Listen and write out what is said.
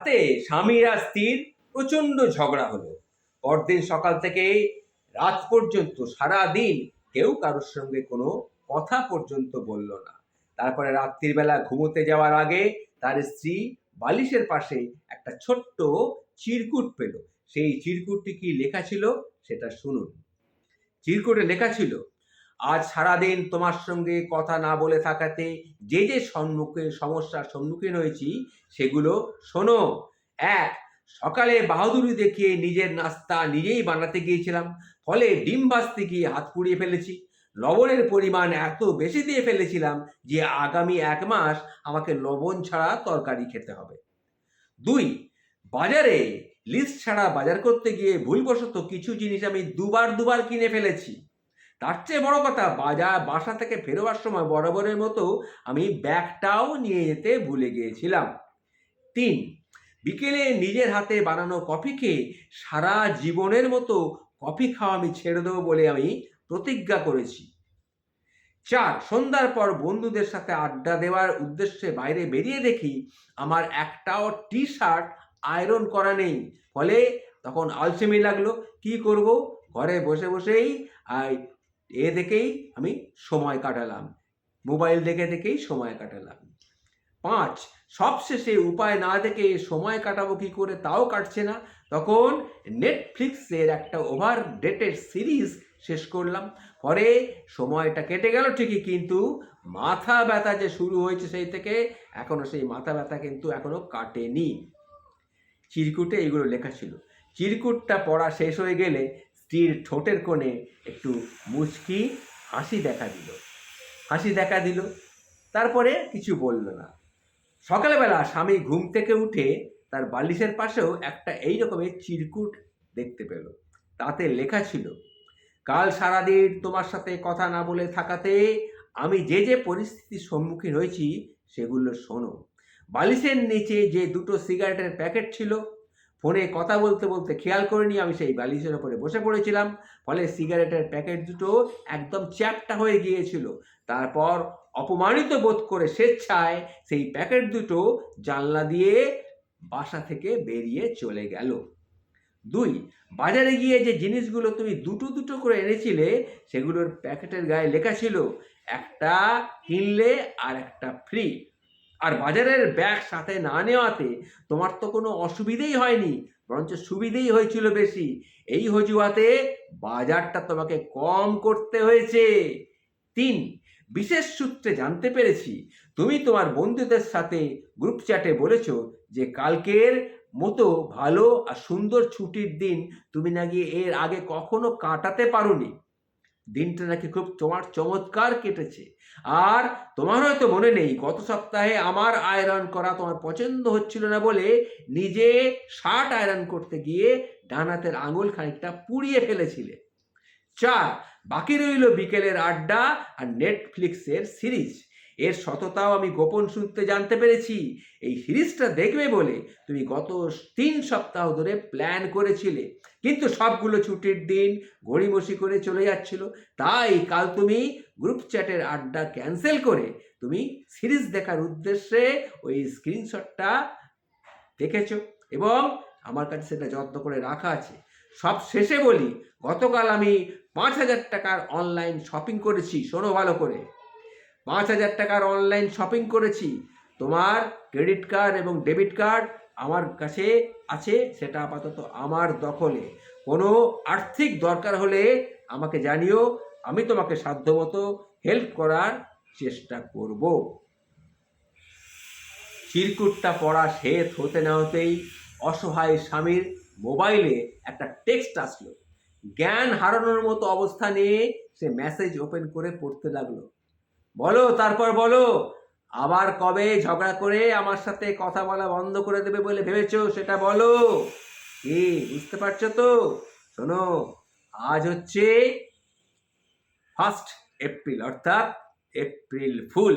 রাতে স্বামী আর স্ত্রীর প্রচণ্ড ঝগড়া হলো। পরদিন সকাল থেকে রাত পর্যন্ত সারা দিন কেউ কারোর সঙ্গে কোনো কথা পর্যন্ত বলল না। তারপরে রাত্রিবেলা ঘুমোতে যাওয়ার আগে তার স্ত্রী বালিশের পাশে একটা ছোট্ট চিরকুট পেল। সেই চিরকুটটি কি লেখা ছিল সেটা শুনুন। চিরকুটে লেখা ছিল আজ সারাদিন তোমার সঙ্গে কথা না বলে থাকাতে যে যে সম্মুখে সমস্যার সম্মুখীন হয়েছি, সেগুলো শোনো। এক, সকালে বাহাদুরি দেখিয়ে নিজের নাস্তা নিজেই বানাতে গিয়েছিলাম, ফলে ডিম ভাজতে গিয়ে হাত পুড়িয়ে ফেলেছি। লবণের পরিমাণ এত বেশি দিয়ে ফেলেছিলাম যে আগামী এক মাস আমাকে লবণ ছাড়া তরকারি খেতে হবে। দুই, বাজারে লিস্ট ছাড়া বাজার করতে গিয়ে ভুলবশত কিছু জিনিস আমি দুবার দুবার কিনে ফেলেছি। তার চেয়ে বড় কথা, বাজার, বাসা থেকে ফেরোবার সময় বরাবরের মতো আমি ব্যাগটাও নিয়ে যেতে ভুলে গিয়েছিলাম। তিন, বিকেলে নিজের হাতে বানানো কফি খেয়ে সারা জীবনের মতো কফি খাওয়া আমি ছেড়ে দেবো বলে আমি প্রতিজ্ঞা করেছি। চার, সন্ধ্যার পর বন্ধুদের সাথে আড্ডা দেওয়ার উদ্দেশ্যে বাইরে বেরিয়ে দেখি আমার একটাও টি শার্ট আয়রন করা নেই। ফলে তখন আলসেমি লাগল, কি করব? ঘরে বসে বসেই এ দেখেই আমি সময় কাটালাম। মোবাইল দেখে দেখেই সময় কাটালাম। পাঁচ, সবশেষে উপায় না দেখে সময় কাটাবো কি করে তাও কাটছে না। তখন নেটফ্লিক্সের একটা ওভার ডেটেড সিরিজ শেষ করলাম। পরে সময়টা কেটে গেল ঠিকই, কিন্তু মাথা ব্যথা যে শুরু হয়েছে সেই থেকে এখনও সেই মাথা ব্যথা কিন্তু এখনও কাটেনি। চিরকুটে এগুলো লেখা ছিল। চিরকুটটা পড়া শেষ হয়ে গেলে স্ত্রীর ঠোঁটের কোণে একটু মুচকি হাসি দেখা দিল। হাসি দেখা দিল। তারপরে কিছু বলল না। সকালবেলা স্বামী ঘুম থেকে উঠে তার বালিশের পাশেও একটা এই রকমের চিরকুট দেখতে পেল। তাতে লেখা ছিল, কাল সারাদিন তোমার সাথে কথা না বলে থাকাতে আমি যে যে পরিস্থিতির সম্মুখীন হয়েছি সেগুলো শোনো। বালিশের নিচে যে দুটো সিগারেটের প্যাকেট ছিল ফোনে কথা বলতে বলতে খেয়াল করিনি, আমি সেই বালিশের ওপরে বসে পড়েছিলাম। ফলে সিগারেটের প্যাকেট দুটো একদম চ্যাপটা হয়ে গিয়েছিল। তারপর অপমানিত বোধ করে স্বেচ্ছায় সেই প্যাকেট দুটো জানলা দিয়ে বাসা থেকে বেরিয়ে চলে গেল। দুই, বাজারে গিয়ে যে জিনিসগুলো তুমি দুটো দুটো করে এনেছিলে, সেগুলোর প্যাকেটের গায়ে লেখা ছিল, একটা কিনলে আর একটা ফ্রি। আর বাজারের ব্যাগ সাথে না নেওয়াতে তোমার তো কোনো অসুবিধেই হয়নি, বরঞ্চ সুবিধেই হয়েছিল বেশি। এই হজুয়াতে বাজারটা তোমাকে কম করতে হয়েছে। তিন, বিশেষ সূত্রে জানতে পেরেছি, তুমি তোমার বন্ধুদের সাথে গ্রুপ চ্যাটে বলেছ যে কালকের মতো ভালো আর সুন্দর ছুটির দিন তুমি নাকি এর আগে কখনো কাটাতে পারোনি। দিনটা নাকি খুব তোমার চমৎকার কেটেছে। আর তোমার হয়তো মনে নেই, গত সপ্তাহে আমার আয়রন করা তোমার পছন্দ হচ্ছিল না বলে নিজে শার্ট আয়রন করতে গিয়ে ডান হাতের আঙুল খানিকটা পুড়িয়ে ফেলেছিলে। চার বাকি রইল বিকেলের আড্ডা আর নেটফ্লিক্সের সিরিজ। এর সততাও আমি গোপন সূত্রে জানতে পেরেছি। এই সিরিজটা দেখবে বলে তুমি গত তিন সপ্তাহ ধরে প্ল্যান করেছিলে। কিন্তু সবগুলো ছুটির দিন ঘড়িমসি করে চলে যাচ্ছিল। তাই কাল তুমি গ্রুপ চ্যাটের আড্ডা ক্যান্সেল করে তুমি সিরিজ দেখার উদ্দেশ্যে ওই স্ক্রিনশটটা দেখেছ এবং আমার কাছে সেটা যত্ন করে রাখা আছে। সব শেষে বলি, গতকাল আমি পাঁচ হাজার টাকার অনলাইন শপিং করেছি, শোনো ভালো করে। পাঁচ হাজার টাকার অনলাইন শপিং করেছি। তোমার ক্রেডিট কার্ড এবং ডেবিট কার্ড আমার কাছে আছে, সেটা আপাতত আমার দখলে। কোনো আর্থিক দরকার হলে আমাকে জানিও, আমি তোমাকে সাধ্যমতো হেল্প করার চেষ্টা করব। চিরকুটটা পড়া শেষ হতে না হতেই অসহায় স্বামীর মোবাইলে একটা টেক্সট আসলো। জ্ঞান হারানোর মতো অবস্থা নিয়ে সে মেসেজ ওপেন করে পড়তে লাগল। বলো, তারপর বলো। আবার কবে ঝগড়া করে আমার সাথে কথা বলা বন্ধ করে দেবে বলে ভেবেছো, সেটা বলো। কি, বুঝতে পারছ তো? শোনো, আজ হচ্ছে ফার্স্ট এপ্রিল অর্থাৎ এপ্রিল ফুল